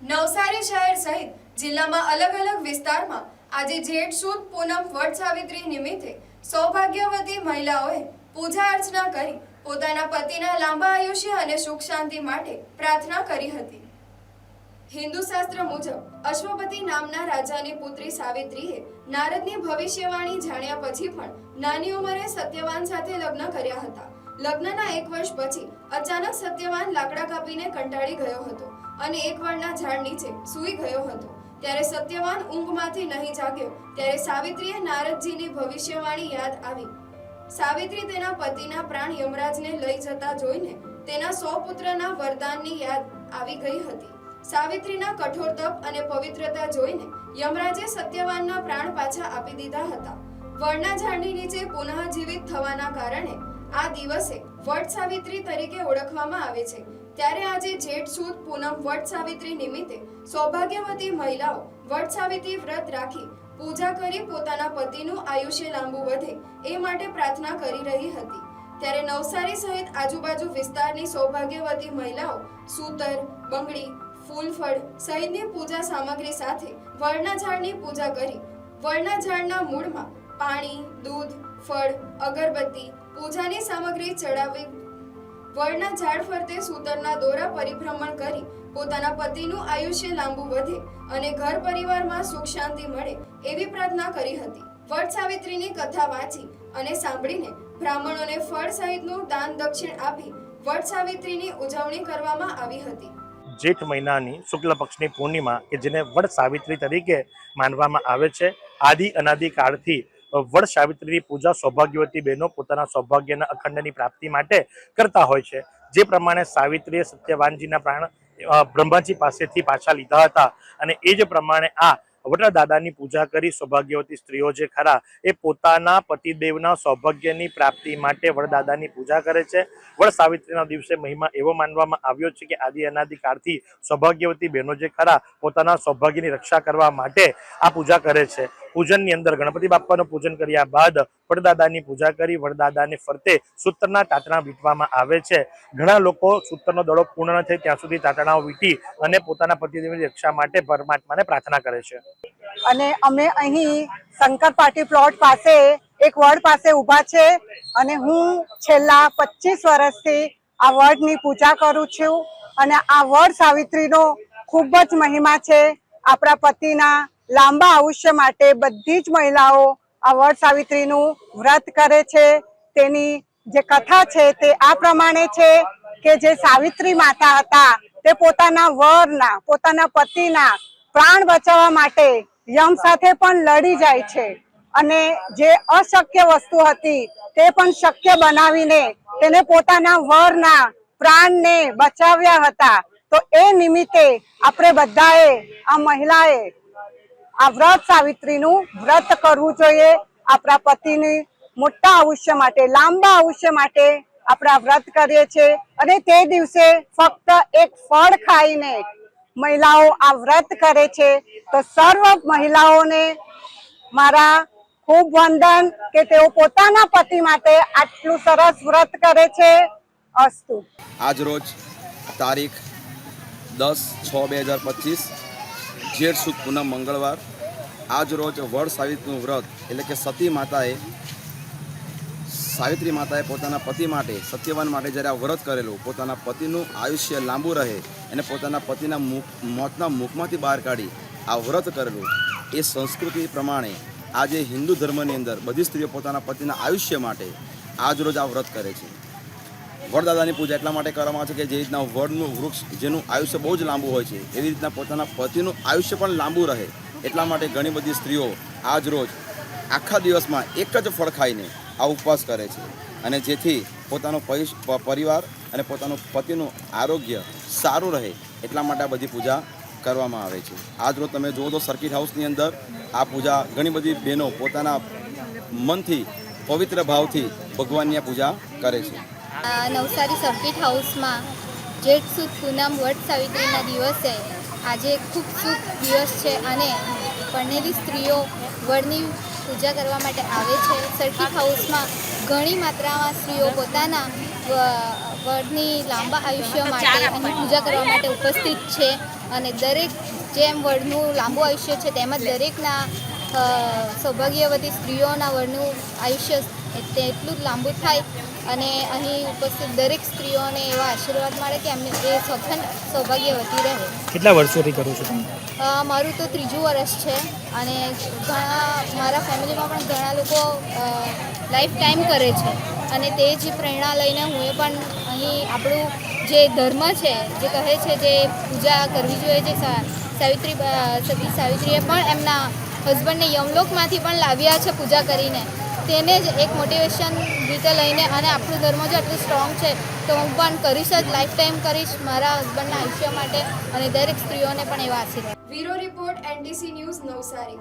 નવસારી શહેર સહિત જિલ્લામાં અલગ અલગ વિસ્તારમાં આજે જેઠ સુદ પૂનમ વટ સાવિત્રી નિમિત્તે સૌભાગ્યવતી મહિલાઓએ પૂજા અર્ચના કરી પોતાના પતિના લાંબા આયુષ્ય અને સુખ શાંતિ માટે પ્રાર્થના કરી હતી. હિન્દુ શાસ્ત્ર મુજબ અશ્વપતિ નામના રાજાની પુત્રી સાવિત્રીએ નારદની ભવિષ્યવાણી જાણ્યા પછી પણ નાની ઉંમરે સત્યવાન સાથે લગ્ન કર્યા હતા. લગ્નના એક વર્ષ પછી અચાનક સત્યવાન લાકડા કાપીને કંટાળી ગયો હતો. અને એક વડના ઝાડ નીચે સૂઈ ગયો હતો. ત્યારે સત્યવાન ઊંઘમાંથી નહીં જાગ્યો, ત્યારે સાવિત્રીએ નારદજીની ભવિષ્યવાણી યાદ આવી. સાવિત્રી તેના પતિના પ્રાણ યમરાજને લઈ જતા જોઈને તેના સો પુત્રના વરદાનની યાદ આવી ગઈ હતી. સાવિત્રીના કઠોર તપ અને પવિત્રતા જોઈને યમરાજે સત્યવાનના પ્રાણ પાછા આપી દીધા હતા. વડના ઝાડની નીચે પુનઃ જીવિત થવાના કારણે આ દિવસે વટ સાવિત્રી તરીકે ઓળખવામાં આવે છે. ત્યારે આજે જેઠ સુદ પૂનમ વટ સાવિત્રી નિમિત્તે સૌભાગ્યવતી મહિલાઓ વટ સાવિત્રી વ્રત રાખી પૂજા કરી પોતાના પતિનું આયુષ્ય લાંબુ વધે એ માટે પ્રાર્થના કરી રહી હતી. ત્યારે નવસારી સહિત આજુબાજુ વિસ્તારની સૌભાગ્યવતી મહિલાઓ સૂતર, બંગડી, ફૂલફળ સહિતની પૂજા સામગ્રી સાથે વરના ઝાડની પૂજા કરી વડના ઝાડના મૂળમાં પાણી, દૂધ, ફળ, અગરબત્તી પૂજાની સામગ્રી ચડાવી વડના ઝાડ ફરતે સૂતરના દોરા પરિભ્રમણ કરી પોતાના પતિનું આયુષ્ય લાંબુ વધે અને ઘર પરિવારમાં સુખ શાંતિ મળે એવી પ્રાર્થના કરી હતી. વટ સાવિત્રીની કથા વાંચી અને સાંભળીને બ્રાહ્મણોને ફળ સહિતનું દાન દક્ષિણ આપી વટ સાવિત્રીની ઉજવણી કરવામાં આવી હતી. જેઠ મહિનાની શુક્લ પક્ષની પૂર્ણિમા કે જેને વડ સાવિત્રી તરીકે માનવામાં આવે છે, આદિ અનાદિ કાળથી વડ સાવિત્રીની પૂજા સૌભાગ્યવતી બહેનો પોતાના સૌભાગ્યના અખંડની પ્રાપ્તિ માટે કરતા હોય છે. જે પ્રમાણે સાવિત્રીએ સત્યવાનજીના પ્રાણ બ્રહ્માજી પાસેથી પાછા લીધા હતા અને એ જ પ્રમાણે આ વટા દાદાની પૂજા કરી સૌભાગ્યવતી સ્ત્રીઓ જે ખરા એ પોતાના પતિદેવના સૌભાગ્યની પ્રાપ્તિ માટે વડદાદાની પૂજા કરે છે. વડ સાવિત્રીના દિવસે મહિમા એવો માનવામાં આવ્યો છે કે આદિ અનાદિ કાળથી સૌભાગ્યવતી બહેનો જે ખરા પોતાના સૌભાગ્યની રક્ષા કરવા માટે આ પૂજા કરે છે. પૂજનની અંદર ગણપતિ બાપાનું પૂજન કર્યા બાદ વડદાદાની પૂજા કરી વડદાદાને ફરતે સૂત્રના તાતણા વીંટવામાં આવે છે. ઘણા લોકો સૂત્રનો દડો પૂર્ણ ન થાય ત્યાં સુધી તાતણાઓ વીંટી અને પોતાના પતિદેવની રક્ષા માટે પરમાત્માને પ્રાર્થના કરે છે. અને અમે અહીં શંકર પાટી પ્લોટ પાસે એક વડ પાસે ઊભા છે અને હું છેલ્લા પચીસ વર્ષથી આ વડની પૂજા કરું છું અને આ વડ સાવિત્રીનો ખૂબ જ મહિમા છે. આપણા પતિના લાંબા આયુષ્ય માટે બધી જ મહિલાઓ આ વડ સાવિત્રીનું વ્રત કરે છે. તેની જે કથા છે તે આ પ્રમાણે છે કે જે સાવિત્રી માતા હતા, તે પોતાના વરના, પોતાના પતિના પ્રાણ બચાવવા માટે યમ સાથે પણ લડી જાય છે. અને જે અશક્ય વસ્તુ હતી તે પણ શક્ય બનાવીને તેને પોતાના વરના પ્રાણને બચાવ્યા હતા. તો એ નિમિત્તે આપણે બધાએ, આ મહિલાએ આ વ્રત સાવિત્રીનું વ્રત કરવું જોઈએ આપણા પતિની મોટા આયુષ્ય માટે, લાંબા આયુષ્ય માટે આપણે વ્રત કરીએ છીએ. અને તે દિવસે ફક્ત એક ફળ ખાઈને મહિલાઓ આ વ્રત કરે છે. તો સર્વ મહિલાઓને મારા ખૂબ વંદન કે તેઓ પોતાના પતિ માટે આટલું સરસ વ્રત કરે છે. અસ્તુ. આજ રોજ તારીખ દસ છ બે હજાર પચીસ જેઠ સુદ પૂનમ મંગળવાર. આજ રોજ વડ સાવિત્રીનું વ્રત, એટલે કે સતી માતાએ, સાવિત્રી માતાએ પોતાના પતિ માટે, સત્યવાન માટે જ્યારે આ વ્રત કરેલું, પોતાના પતિનું આયુષ્ય લાંબુ રહે અને પોતાના પતિના મુખ, મોતના મુખમાંથી બહાર કાઢી આ વ્રત કરેલું, એ સંસ્કૃતિ પ્રમાણે આજે હિન્દુ ધર્મની અંદર બધી સ્ત્રીઓ પોતાના પતિના આયુષ્ય માટે આજ રોજ આ વ્રત કરે છે. વડદાદાની પૂજા એટલા માટે કરવામાં આવે છે કે જે રીતના વડનું વૃક્ષ, જેનું આયુષ્ય બહુ જ લાંબુ હોય છે, એવી રીતના પોતાના પતિનું આયુષ્ય પણ લાંબુ રહે. એટલા માટે ઘણી બધી સ્ત્રીઓ આજ રોજ આખા દિવસમાં એક જ ફળ ખાઈને આ ઉપવાસ કરે છે. અને જેથી પોતાનો પરિવાર અને પોતાનું પતિનું આરોગ્ય સારું રહે એટલા માટે આ બધી પૂજા કરવામાં આવે છે. આજ રોજ તમે જુઓ તો સર્કિટ હાઉસની અંદર આ પૂજા ઘણી બધી બહેનો પોતાના મનથી, પવિત્ર ભાવથી ભગવાનની આ પૂજા કરે છે. નવસારી સર્કિટ હાઉસમાં જેઠ સુદ પૂનમ વટ સાવિત્રીના દિવસે આજે ખૂબ શુભ દિવસ છે અને પરણેલી સ્ત્રીઓ વડની પૂજા કરવા માટે આવે છે. સર્કિટ હાઉસમાં ઘણી માત્રામાં સ્ત્રીઓ પોતાના વડની લાંબા આયુષ્ય માટે અહીં પૂજા કરવા માટે ઉપસ્થિત છે અને દરેક જેમ વડનું લાંબુ આયુષ્ય છે તેમજ દરેકના સૌભાગ્યવતી સ્ત્રીઓના વરનું આયુષ્ય એટલું જ લાંબુ થાય. અને અહીં ઉપસ્થિત દરેક સ્ત્રીઓને એવા આશીર્વાદ મળે કે એમને એ સખન સૌભાગ્યવતી રહે. કેટલા વર્ષોથી કરું છું મારું તો ત્રીજું વર્ષ છે અને ઘણા મારા ફેમિલીમાં પણ ઘણા લોકો લાઈફ ટાઈમ કરે છે. અને તે જ પ્રેરણા લઈને હું એ પણ અહીં આપણું જે ધર્મ છે જે કહે છે જે પૂજા કરવી જોઈએ જે સાવિત્રી સતી સાવિત્રીએ પણ એમના હસબન્ડને યમલોકમાંથી પણ લાવ્યા છે પૂજા કરીને. તેને જ એક મોટિવેશન રીતે લઈને અને આપણું ધર્મ જો આટલું સ્ટ્રોંગ છે, તો હું પણ કરીશ જ લાઈફ ટાઈમ કરીશ મારા હસબન્ડના આયુષ્ય માટે અને દરેક સ્ત્રીઓને પણ એવા આશીર્વાદ. Bureau report NTC news Navsari.